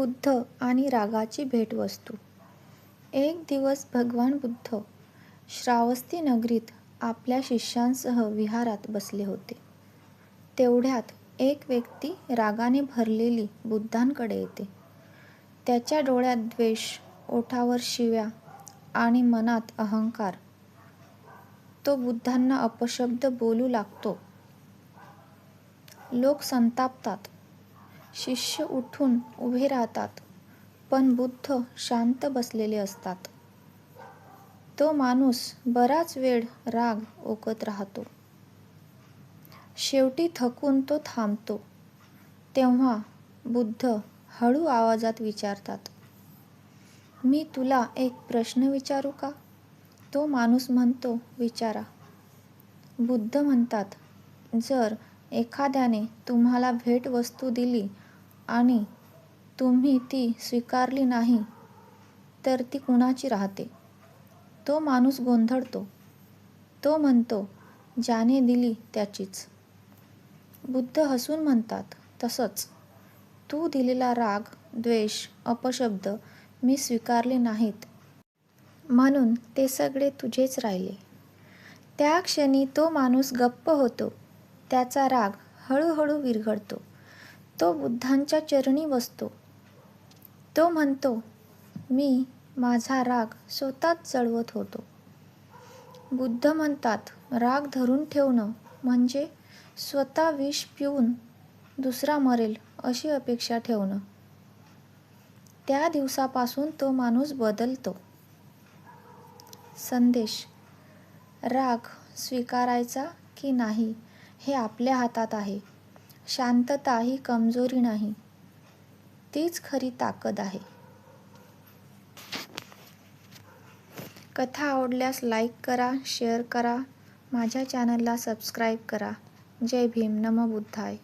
बुद्ध आणि रागाची भेटवस्तू एक दिवस भगवान बुद्ध श्रावस्ती नगरीत आपल्या शिष्यांसह विहारात बसले होते. तेवढ्यात एक व्यक्ती रागाने भरलेली बुद्धांकडे येते. त्याच्या डोळ्यात द्वेष, ओठावर शिव्या आणि मनात अहंकार. तो बुद्धांना अपशब्द बोलू लागतो. लोक संतापतात. शिष्य उठून उभे राहतात. पण बुद्ध शांत बसलेले असतात. तो माणूस बराच वेळ राग ओकत राहतो. शेवटी थकून तो थांबतो. तेव्हा बुद्ध हळू आवाजात विचारतात, "मी तुला एक प्रश्न विचारू का? " तो माणूस म्हणतो, "विचारा. " बुद्ध म्हणतात, "जर एखाद्याने तुम्हाला भेटवस्तू दिली आणि तुम्ही ती स्वीकारली नाही तर ती कुणाची राहते? " तो माणूस गोंधळतो. तो म्हणतो, "ज्याने दिली त्याचीच. " बुद्ध हसून म्हणतात, "तसंच. तू दिलेला राग, द्वेष, अपशब्द मी स्वीकारले नाहीत. म्हणून ते सगळे तुझेच राहिले. " त्या क्षणी तो माणूस गप्प होतो. त्याचा राग हळूहळू विरघळतो. तो बुद्धांच्या चरणी बसतो. तो म्हणतो, "मी माझा राग स्वतःच चळवत होतो. " बुद्ध म्हणतात, "राग धरून ठेवणं म्हणजे स्वतः विष पिऊन दुसरा मरेल अशी अपेक्षा ठेवणं. " त्या दिवसापासून तो माणूस बदलतो. संदेश राग स्वीकारायचा की नाही हे आपल्या हातात आहे. शांतता ही कमजोरी नाही, तीच खरी ताकद आहे. कथा आवडल्यास लाईक करा, शेअर करा. माझ्या चॅनलला सबस्क्राईब करा. जय भीम, नमो बुद्धाय.